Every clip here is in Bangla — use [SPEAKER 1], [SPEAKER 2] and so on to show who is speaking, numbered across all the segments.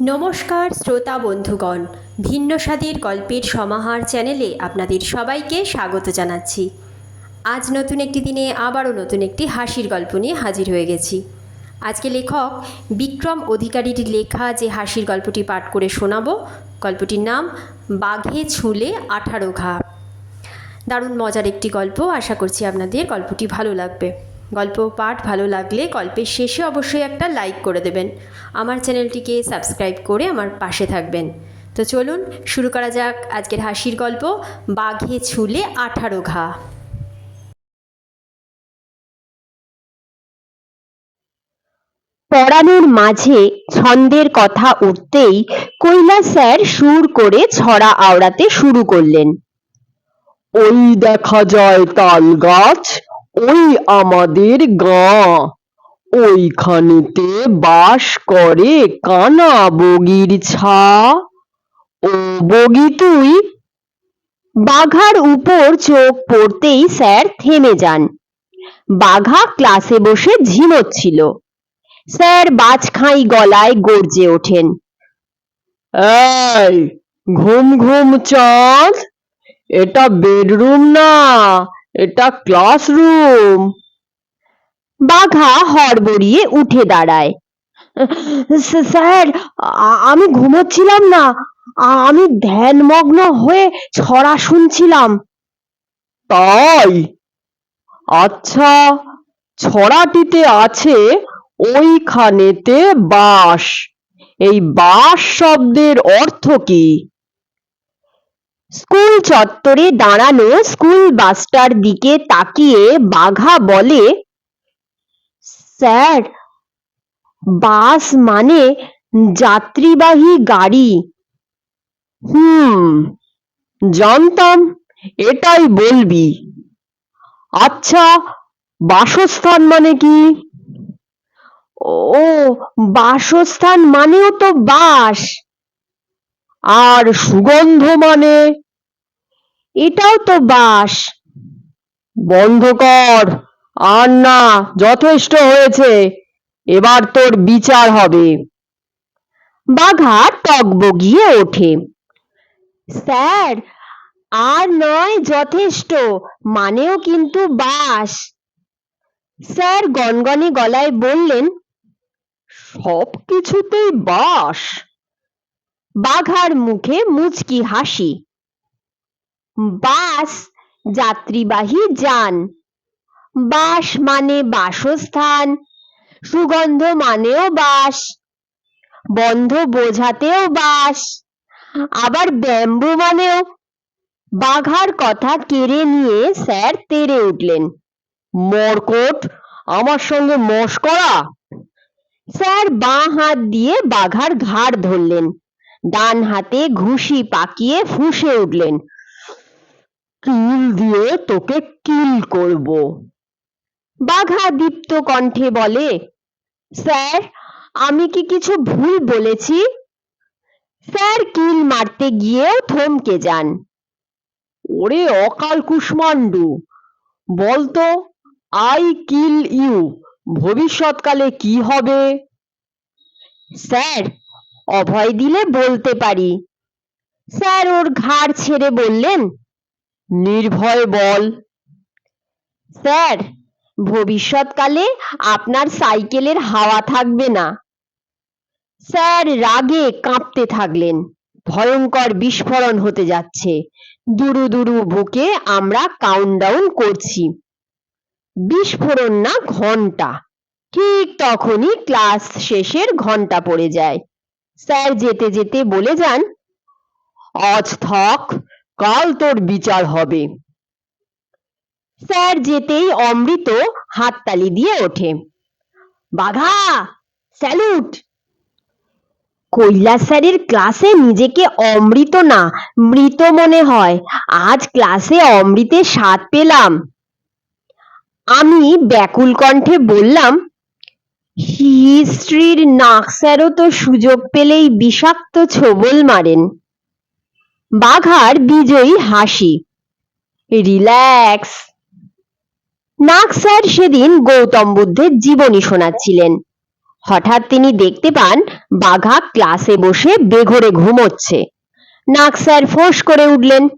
[SPEAKER 1] নমস্কার শ্রোতা বন্ধুগণ, ভিন্ন স্বাদের গল্পের সমাহার চ্যানেলে আপনাদের সবাইকে স্বাগত জানাচ্ছি। আজ নতুন একটি দিনে আবারও নতুন একটি হাসির গল্প নিয়ে হাজির হয়ে গেছি। আজকে লেখক বিক্রম অধিকারীর লেখা যে হাসির গল্পটি পাঠ করে শোনাবো, গল্পটির নাম বাঘে ছুলে আঠারো ঘা। দারুণ মজার একটি গল্প, আশা করছি আপনাদের গল্পটি ভালো লাগবে। গল্প পাঠ ভালো লাগলে গল্পের শেষে অবশ্যই একটা লাইক করে দেবেন। আমার চ্যানেলটিকে সাবস্ক্রাইব করে আমার পাশে থাকবেন। তো চলুন, শুরু করা যাক আজকের হাসির গল্প, বাঘে ছুলে আঠারো ঘা।
[SPEAKER 2] পড়ানোর মাঝে ছন্দের কথা উঠতেই কৈলা স্যার সুর করে ছড়া আওড়াতে শুরু করলেন।
[SPEAKER 3] ওই দেখা যায় তাল গাছ ওই আমাদের গাঁ। ওইখানেতে বাস করে কানা বগির ছা। ও বগি তুই?
[SPEAKER 2] বাঘার উপর চোখ পড়তেই স্যার থেমে যান। বাঘা ক্লাসে বসে ঝিমোচ্ছিল। স্যার বাজখাই গলায় গর্জে ওঠেন।
[SPEAKER 3] ঘুম ঘুম চাঁদ এটা বেডরুম না। এটা ক্লাসরুম
[SPEAKER 2] বাঘা হড়বড়িয়ে উঠে দাঁড়ায়। স্যার আমি ঘুমোচ্ছিলাম না। আমি ধ্যানমগ্ন হয়ে ছড়া শুনছিলাম।
[SPEAKER 3] তাই? আচ্ছা ছড়াটিতে আছে ওইখানেতে বাস এই বাস শব্দের অর্থ কি?
[SPEAKER 2] স্কুল চত্বরে দাঁড়ানো স্কুল বাসটার দিকে তাকিয়ে বাঘা বলে, স্যার, বাস মানে যাত্রীবাহী গাড়ি।
[SPEAKER 3] হুম, জানতাম, এটাই বলবি। আচ্ছা বাসস্থান মানে কি?
[SPEAKER 2] ও, বাসস্থান মানেও তো বাস।
[SPEAKER 3] আর সুগন্ধ মানে?
[SPEAKER 2] এটাও তো বাস।
[SPEAKER 3] বন্ধ কর। আর না, যথেষ্ট হয়েছে। এবার তোর বিচার হবে।
[SPEAKER 2] বাঘা টগবগিয়ে ওঠে। স্যার, আর নয় যথেষ্ট, মানেও কিন্তু বাস। স্যার গনগনে গলায় বললেন,
[SPEAKER 3] সব কিছুতেই বাস।
[SPEAKER 2] বাঘার মুখে মুচকি হাসি। বাস যাত্রীবাহী যান। বাস মানে বাসস্থান, সুগন্ধ মানেও বাস, বন্ধ বোঝাতেও বাস, আবার ব্যাম্বু মানেও। বাঘার কথা কেড়ে নিয়ে স্যার তেড়ে উঠলেন।
[SPEAKER 3] মরকট, আমার সঙ্গে মস্করা
[SPEAKER 2] স্যার বাঁ হাত দিয়ে বাঘার ঘাড় ধরলেন। ডান হাতে ঘুষি পাকিয়ে ফুঁসে উঠলেন।
[SPEAKER 3] কিল দিয়ে তোকে কিল করব।
[SPEAKER 2] বাঘা দীপ্ত কণ্ঠে বলে, স্যার, আমি কি কিছু ভুল বলেছি? স্যার, কিল মারতে গিয়েও থমকে যান।
[SPEAKER 3] ওরে অকাল কুষ্মান্ডু বলতো আই কিল ইউ, ভবিষ্যৎকালে কি হবে?
[SPEAKER 2] স্যার, অভয় দিলে বলতে পারি। স্যার, ওর ঘাড় ছেড়ে বললেন
[SPEAKER 3] নির্ভয় বল।
[SPEAKER 2] স্যার, ভবিষ্যৎকালে আপনার সাইকেলের হাওয়া থাকবে না। স্যার, রাগে কাঁপতে থাকলেন। ভয়ঙ্কর বিস্ফোরণ হতে যাচ্ছে। দুরু দুরু বুকে আমরা কাউন্টডাউন করছি। বিস্ফোরণ না ঘণ্টা। ঠিক তখনই ক্লাস শেষের ঘণ্টা পড়ে যায়। স্যার যেতে যেতে বলে যান
[SPEAKER 3] আজ থাক কাল তোর বিচার হবে।
[SPEAKER 2] স্যার যেতেই অমৃত হাততালি দিয়ে ওঠে। বাঘা স্যালুট কৈলাস স্যারের ক্লাসে নিজেকে অমৃত না, মৃত মনে হয়। আজ ক্লাসে অমৃতের স্বাদ পেলাম। আমি ব্যাকুল কণ্ঠে বললাম হিস্ট্রির নাক স্যারও তো সুযোগ পেলেই বিষাক্ত ছোবল মারেন। বাঘার বিজয়ী হাসি। রিল্যাক্স নাক স্যার সেদিন গৌতম বুদ্ধের জীবনী শোনাচ্ছিলেন। হঠাৎ তিনি দেখতে পান বাঘা ক্লাসে বসে বেঘরে ঘুমোচ্ছে। নাক স্যার ফোঁস করে উঠলেন।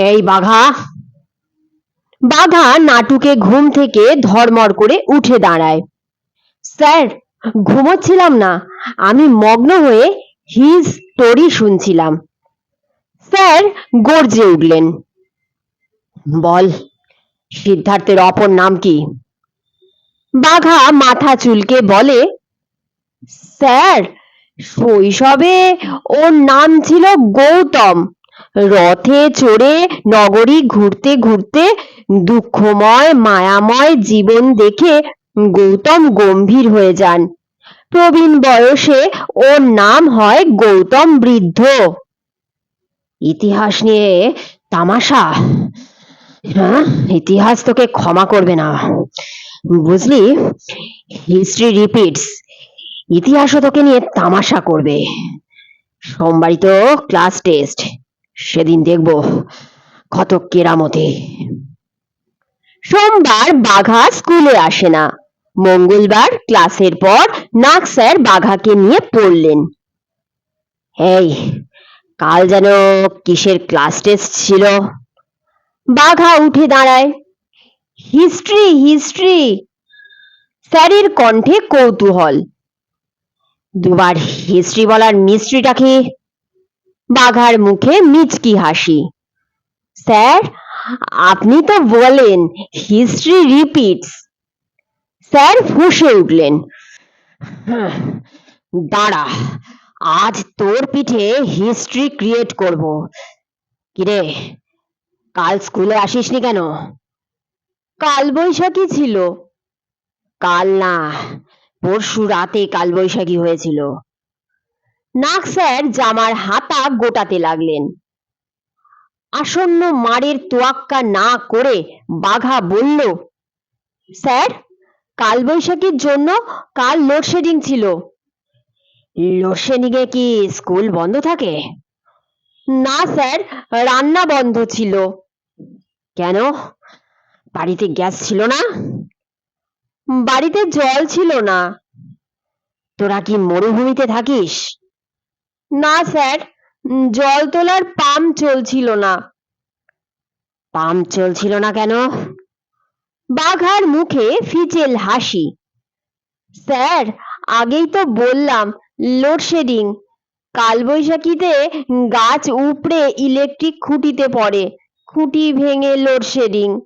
[SPEAKER 2] এই বাঘা। বাঘা নাটুকে ঘুম থেকে ধর্মর করে উঠে দাঁড়ায়। স্যার, ঘুমোচ্ছিলাম না। আমি মগ্ন হয়ে হিজ স্টোরি শুনছিলাম। স্যার, গর্জে উঠলেন। বল, সিদ্ধার্থের অপর নাম কি? বাঘা মাথা চুলকে বলে, স্যার, শৈশবে ওর নাম ছিল গৌতম। রথে চড়ে নগরী ঘুরতে ঘুরতে দুঃখময়, মায়াময় জীবন দেখে গৌতম গম্ভীর হয়ে যান। প্রবীণ বয়সে ওর নাম হয় গৌতম বৃদ্ধ। ইতিহাস নিয়ে তামাশা? হ্যাঁ ইতিহাস তোকে ক্ষমা করবে না। বুঝলি? হিস্ট্রি রিপিটস ইতিহাসও তোকে নিয়ে তামাশা করবে। সোমবারই তো ক্লাস টেস্ট সেদিন দেখব কত কেরামতি। সোমবার বাঘা স্কুলে আসে না। মঙ্গলবার ক্লাসের পর নাক স্যার বাঘাকে নিয়ে পড়লেন। এই, কাল যেন কিসের ক্লাস টেস্ট ছিল? বাঘা উঠে দাঁড়ায়। History history. স্যারের কণ্ঠে কৌতূহল। দুবার হিস্ট্রি বলার মিস্ট্রিটা কি? বাঘার মুখে মিচকি হাসি। স্যার, আপনি তো বলেন, হিস্ট্রি রিপিটস। স্যার ফুঁসে উঠলেন। "হাহ, দাঁড়া আজ তোর পিঠে হিস্ট্রি ক্রিয়েট করব। কিরে কাল স্কুলে আসিসনি কেন? কাল বৈশাখী ছিল। কাল না পরশু রাতে কাল বৈশাখী হয়েছিল। নাক স্যার জামার হাতা গোটাতে লাগলেন। আসন্ন মারের তোয়াক্কা না করে বাঘা বলল স্যার কাল বৈশাখীর জন্য কাল লোডশেডিং ছিল? লোডশেডিং এ কি স্কুল বন্ধ থাকে? না স্যার রান্না বন্ধ ছিল। কেন? বাড়িতে গ্যাস ছিল না? বাড়িতে জল ছিল না। তোরা কি মরুভূমিতে থাকিস? না স্যার জল তোলার পাম্প চলছিল না। পাম্প চলছিল না কেন? বাঘার মুখে ফিচেল হাসি। স্যার, আগেই তো বললাম, লোডশেডিং। কালবৈশাখীতে গাছ উপড়ে ইলেকট্রিক খুঁটিতে পড়ে, খুঁটি ভেঙে লোডশেডিং।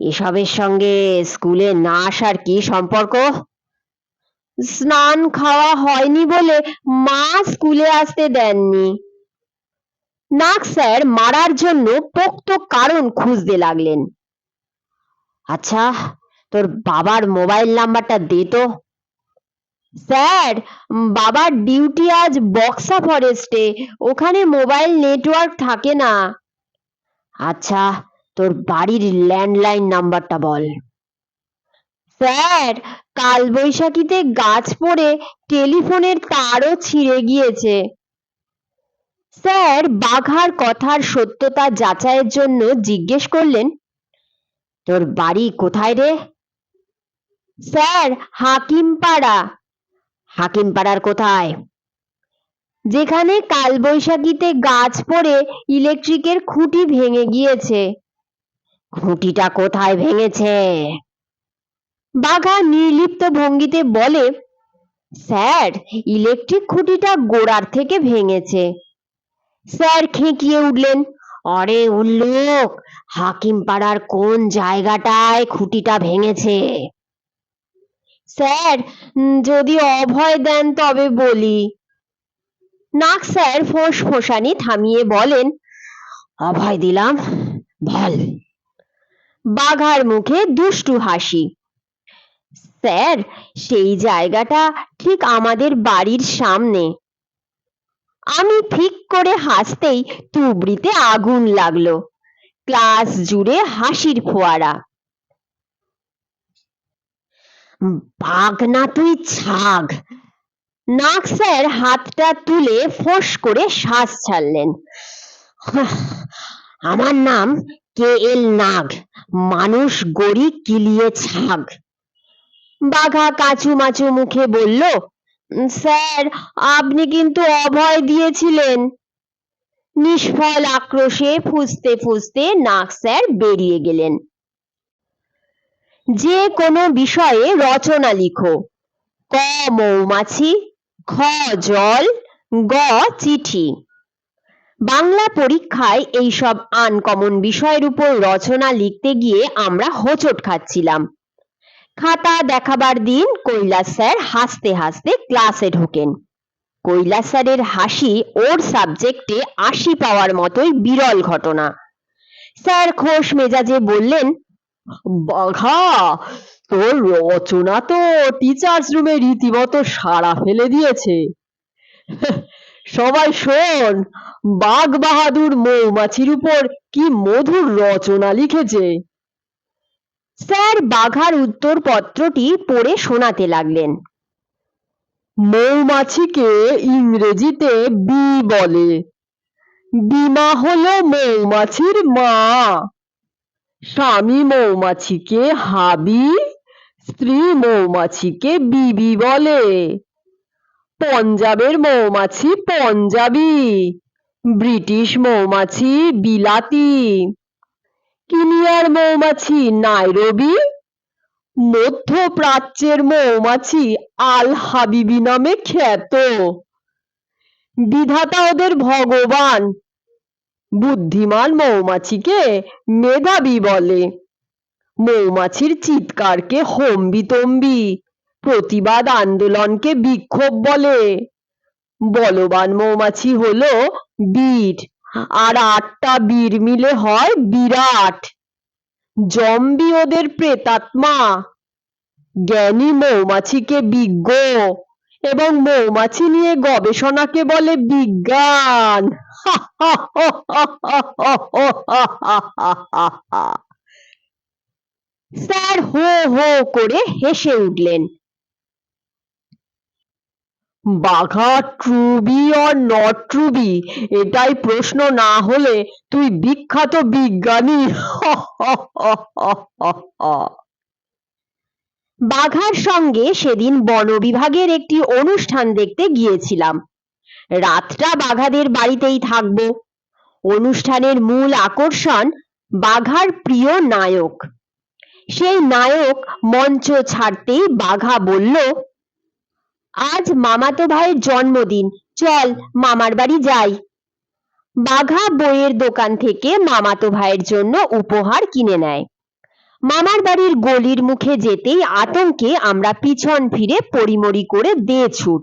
[SPEAKER 2] এসবের সঙ্গে স্কুলে না আসার কি সম্পর্ক? স্নান খাওয়া হয়নি বলে মা স্কুলে আসতে দেননি। নাক স্যার, মারার জন্য পোক্ত কারণ খুঁজতে লাগলেন। আচ্ছা তোর বাবার মোবাইল নাম্বারটা দে তো। স্যার, বাবার ডিউটি আজ বক্সা ফরেস্টে ওখানে মোবাইল নেটওয়ার্ক থাকে না। আচ্ছা তোর বাড়ির ল্যান্ডলাইন নাম্বারটা বল। স্যার কাল বৈশাখীতে গাছ পড়ে টেলিফোনের তারও ছিঁড়ে গিয়েছে। স্যার, বাঘার কথার সত্যতা যাচাইয়ের জন্য জিজ্ঞেস করলেন তোর বাড়ি কোথায় রে? স্যার, হাকিমপাড়া। হাকিমপাড়ার কোথায়? যেখানে কালবৈশাখীতে গাছ পড়ে ইলেকট্রিকের খুঁটি ভেঙে গিয়েছে। খুঁটিটা কোথায় ভেঙেছে? বাঘা নির্লিপ্ত ভঙ্গিতে বলে, স্যার, ইলেকট্রিক খুঁটিটা গোড়ার থেকে ভেঙেছে। স্যার খেঁকিয়ে উঠলেন অরে উল্লুক হাকিম পাড়ার কোন জায়গাটায় খুঁটিটা ভেঙেছে? স্যার যদি অভয় দেন তবে বলি। নাক স্যার, ফোঁস ফোঁসানি থামিয়ে বলেন, অভয় দিলাম, বল। বাঘার মুখে দুষ্টু হাসি। স্যার, সেই জায়গাটা ঠিক আমাদের বাড়ির সামনে। আমি ঠিক করে হাসতেই তুবড়িতে আগুন লাগল। ক্লাস জুড়ে হাসির ফোয়ারা। বাঘ না তুই ছাগ। নাক স্যার হাতটা তুলে ফোঁস করে শ্বাস ছাড়লেন। আমার নাম কে এল নাগ। মানুষ গড়ি কিলিয়ে ছাগ। বাঘা কাঁচু মাচু মুখে বলল স্যার, আপনি কিন্তু অভয় দিয়েছিলেন। নিষ্ফল আক্রোশে ফুসতে ফুসতে নাক স্যার বেরিয়ে গেলেন। যে কোনো বিষয়ে রচনা লিখো। ক মৌমাছি খ জল, গ চিঠি। বাংলা পরীক্ষায় এইসব আনকমন বিষয়ের উপর রচনা লিখতে গিয়ে আমরা হোঁচট খাচ্ছিলাম। খাতা দেখাবার দিন কৈলাস স্যার হাসতে হাসতে ক্লাসে ঢোকেন। কৈলাস স্যারের হাসি ওর সাবজেক্টে আশি পাওয়ার মতোই বিরল ঘটনা। স্যার খোশ মেজাজে বললেন,
[SPEAKER 3] বাঘা, তোর রচনা তো টিচার্স রুমে রীতিমতো সাড়া ফেলে দিয়েছে। সবাই শোন, বাঘ বাহাদুর মৌমাছির উপর কি মধুর রচনা লিখেছে।
[SPEAKER 2] স্যার বাঘার উত্তরপত্রটি পড়ে শোনাতে লাগলেন।
[SPEAKER 3] মৌমাছিকে ইংরেজিতে বি বলে। বিমা হলো মৌমাছির মা। স্বামী মৌমাছিকে হাবি, স্ত্রী মৌমাছিকে বিবি বলে। পঞ্জাবের মৌমাছি পঞ্জাবি, ব্রিটিশ মৌমাছি বিলাতি। কিনিয়ার মৌমাছি নাইরোবি মধ্যপ্রাচ্যের মৌমাছি আল হাবিবি নামে খ্যাত। বিধাতা ওদের ভগবান। বুদ্ধিমান মৌমাছিকে মেধাবী বলে। মৌমাছির চিৎকারকে হম্বিতম্বি, প্রতিবাদ আন্দোলনকে বিক্ষোভ বলে। বলবান মৌমাছি হলো বীর, আর আটটা বীর মিলে হয় বিরাট। জম্বি ওদের প্রেতাত্মা। জ্ঞানী মৌমাছিকে বিজ্ঞ। এবং মৌমাছি নিয়ে গবেষণাকে বলে বিজ্ঞান।
[SPEAKER 2] স্যার হো হো করে হেসে উঠলেন।
[SPEAKER 3] Bagha to be or not to be? এটাই প্রশ্ন না হলে তুই বিখ্যাত বিজ্ঞানী।
[SPEAKER 2] বাঘার সঙ্গে সেদিন বন বিভাগের একটি অনুষ্ঠান দেখতে গিয়েছিলাম। রাতটা বাঘাদের বাড়িতেই থাকব। অনুষ্ঠানের মূল আকর্ষণ বাঘার প্রিয় নায়ক। সেই নায়ক মঞ্চ ছাড়তেই বাঘা বলল, আজ মামাতো ভাইয়ের জন্মদিন। চল মামার বাড়ি যাই। বাঘা বইয়ের দোকান থেকে মামাতো ভাইয়ের জন্য উপহার কিনে নেয়। মামার বাড়ির গলির মুখে যেতেই আতঙ্কে আমরা পিছন ফিরে পরিমরি করে দে ছুট।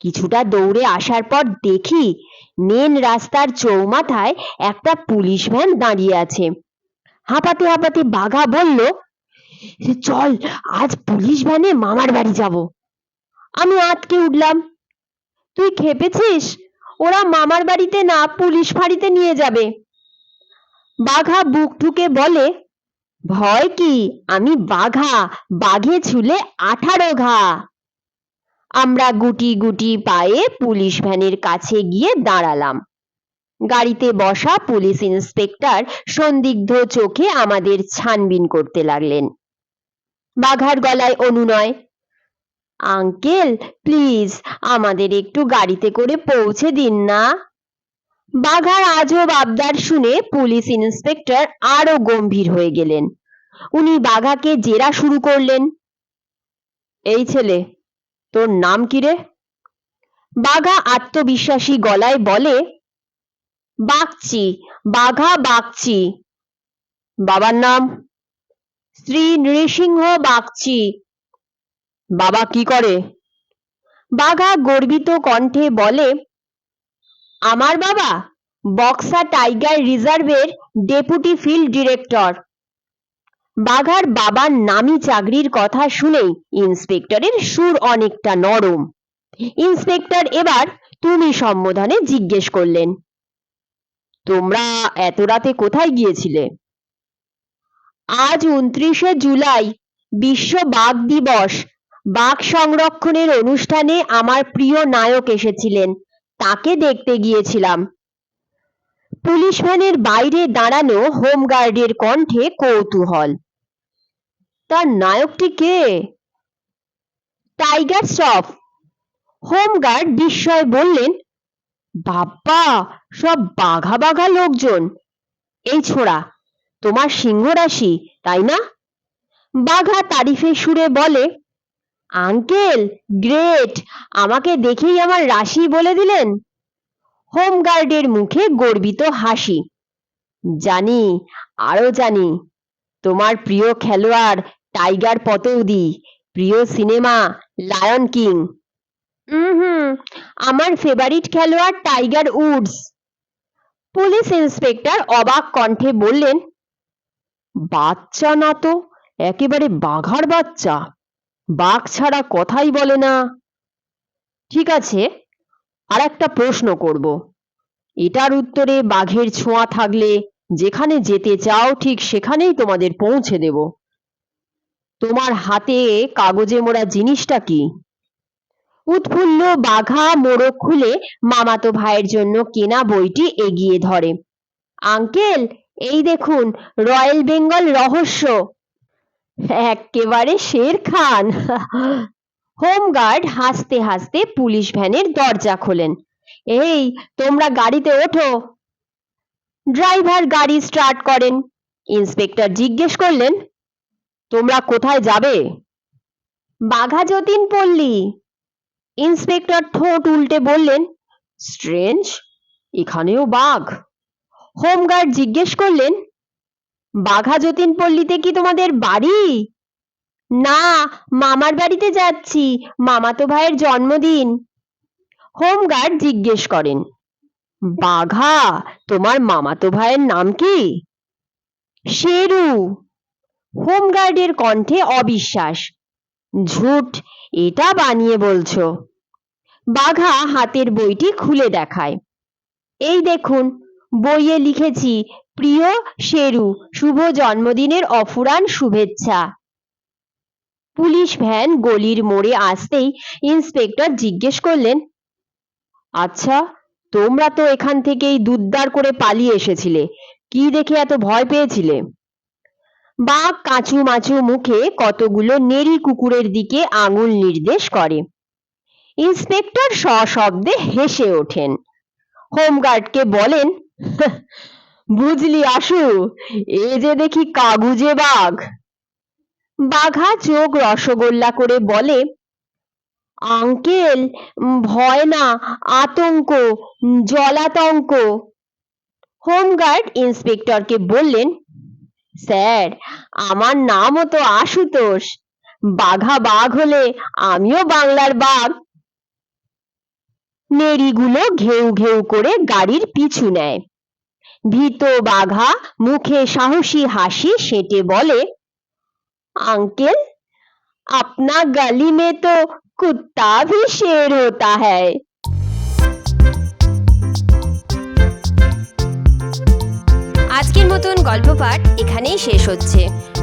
[SPEAKER 2] কিছুটা দৌড়ে আসার পর দেখি মেন রাস্তার চৌমাথায় একটা পুলিশ ভ্যান দাঁড়িয়ে আছে। হাঁপাতে হাঁপাতে বাঘা বলল, চল, আজ পুলিশ ভ্যানে মামার বাড়ি যাব। আমি আটকে উঠলাম, তুই খেপেছিস? ওরা মামার বাড়িতে না পুলিশ ফাঁড়িতে নিয়ে যাবে? বাঘা বুক ঠুকে বলে ভয় কি? আমি বাঘা, বাঘে ছুলে আঠারো ঘা। আমরা গুটি গুটি পায়ে পুলিশ ভ্যানের কাছে গিয়ে দাঁড়ালাম। গাড়িতে বসা পুলিশ ইন্সপেক্টর সন্দিগ্ধ চোখে আমাদের ছানবিন করতে লাগলেন। বাঘার গলায় অনুনয়, আঙ্কেল, প্লিজ আমাদের একটু গাড়িতে করে পৌঁছে দিন না। বাঘার আজব আবদার শুনে পুলিশ ইন্সপেক্টর আরও গম্ভীর হয়ে গেলেন। উনি বাঘাকে জেরা শুরু করলেন। এই ছেলে, তোর নাম কি রে? বাঘা আত্মবিশ্বাসী গলায় বলে, বাগচি, বাঘা বাগচি। বাবার নাম? শ্রী নৃসিংহ বাগচি। বাবা কি করে? বাঘা গর্বিত কণ্ঠে বলে আমার বাবা বক্সা টাইগার রিজার্ভের ডেপুটি ফিল্ড ডিরেক্টর। বাঘার বাবার নামি চাকরির কথা শুনেই ইন্সপেক্টরের সুর অনেকটা নরম। ইন্সপেক্টর এবার তুমি সম্বোধনে জিজ্ঞেস করলেন, তোমরা এত রাতে কোথায় গিয়েছিলে? আজ উনত্রিশে জুলাই বিশ্ব বাঘ দিবস। বাঘ সংরক্ষণের অনুষ্ঠানে আমার প্রিয় নায়ক এসেছিলেন। তাকে দেখতে গিয়েছিলাম। পুলিশ ভ্যানের বাইরে দাঁড়ানো হোমগার্ডের কণ্ঠে কৌতূহল। তার নায়কটি কে? টাইগার শ্রফ। হোমগার্ড বিস্ময় বললেন, বাপ্পা, সব বাঘা বাঘা লোকজন। এই ছোড়া, তোমার সিংহ রাশি তাই না? বাঘা তারিফের সুরে বলে আঙ্কেল, গ্রেট। আমাকে দেখেই আমার রাশি বলে দিলেন। হোমগার্ডের মুখে গর্বিত হাসি। জানি আরও জানি, তোমার প্রিয় খেলোয়াড় টাইগার পতৌদি, প্রিয় সিনেমা লায়ন কিং। হুম, আমার ফেভারিট খেলোয়াড় টাইগার উডস। পুলিশ ইন্সপেক্টর অবাক কণ্ঠে বললেন, বাচ্চা না তো, একেবারে বাঘার বাচ্চা। বাঘ ছাড়া কথাই বলে না। ঠিক আছে আর একটা প্রশ্ন করব। এটার উত্তরে বাঘের ছোঁয়া থাকলে যেখানে যেতে চাও ঠিক সেখানেই তোমাদের পৌঁছে দেব। তোমার হাতে কাগজে মোড়া জিনিসটা কি? উৎফুল্ল বাঘা মোড়ক খুলে মামাতো ভাইয়ের জন্য কেনা বইটি এগিয়ে ধরে। আঙ্কেল, এই দেখুন, রয়্যাল বেঙ্গল রহস্য। এক্কেবারে শের খান। হোমগার্ড হাসতে হাসতে পুলিশ ভ্যানের দরজা খোলেন। এই, তোমরা গাড়িতে ওঠো। ড্রাইভার গাড়ি স্টার্ট করেন। ইন্সপেক্টর জিজ্ঞেস করলেন, তোমরা কোথায় যাবে? বাঘা যতীন পল্লী। ইন্সপেক্টর ঠোঁট উল্টে বললেন, স্ট্রেঞ্জ, এখানেও বাঘ। হোমগার্ড জিজ্ঞেস করলেন বাঘা যতীন পল্লীতে কি তোমাদের বাড়ি? না, মামার বাড়িতে যাচ্ছি। মামাতো ভাইয়ের জন্মদিন। হোমগার্ড জিজ্ঞেস করেন, বাঘা, তোমার মামাতো ভাইয়ের নাম কি? শেরু। হোমগার্ডের কণ্ঠে অবিশ্বাস, ঝুট, এটা বানিয়ে বলছো। বাঘা হাতের বইটি খুলে দেখায়, এই দেখুন, বইয়ে লিখেছি প্রিয় শেরু, শুভ জন্মদিনের অফুরান শুভেচ্ছা। পুলিশ ভ্যান গলির মোড়ে আসতেই ইন্সপেক্টর জিজ্ঞেস করলেন আচ্ছা তোমরা তো এখান থেকেই দুদ্দার করে পালিয়ে এসেছিলে, কি দেখে এত ভয় পেয়েছিলে? বাঘ কাঁচু মাচু মুখে কতগুলো নেড়ি কুকুরের দিকে আঙুল নির্দেশ করে। ইন্সপেক্টর সশব্দে হেসে ওঠেন। হোমগার্ডকে বলেন বুঝলি আশু? এ যে দেখি কাগুজে বাঘ। বাঘা চোখ রসগোল্লা করে বলে, আঙ্কেল, ভয় না, আতঙ্ক, জলাতঙ্ক। হোমগার্ড ইন্সপেক্টরকে বললেন, স্যার, আমার নামও তো আশুতোষ। বাঘা বাঘ হলে আমিও বাংলার বাঘ। নেড়িগুলো ঘেউ ঘেউ করে গাড়ির পিছু নেয়। ভীত বাঘা, মুখে সাহসী হাসি, সেটে বলে, আঙ্কেল, আপনা গালি মে তো কুত্তা ভি শের হতা হ্যায়।
[SPEAKER 1] আজকের মতন গল্প পাঠ এখানেই শেষ হচ্ছে।